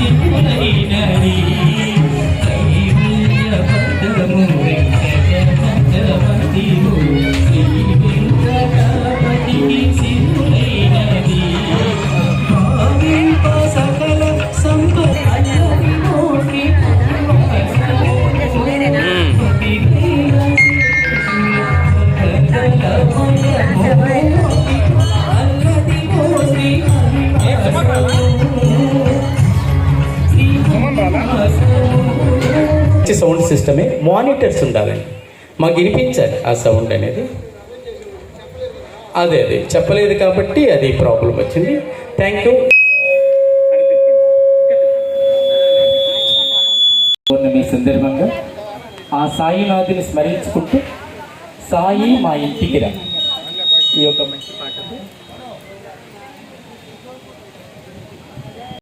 السلم والهلالي sound సిస్టమే. Monitors ఉండాలండి మాకు వినిపించాలి ఆ సౌండ్ అనేది. అదే అదే. చెప్పలేదు కాబట్టి అది ప్రాబ్లం వచ్చింది. థ్యాంక్ యూ పౌర్ణమి సందర్భంగా ఆ సాయినాథుని స్మరించుకుంటూ సాయి మా ఇంటికి రా. ఈ యొక్క మంచి పాటకు.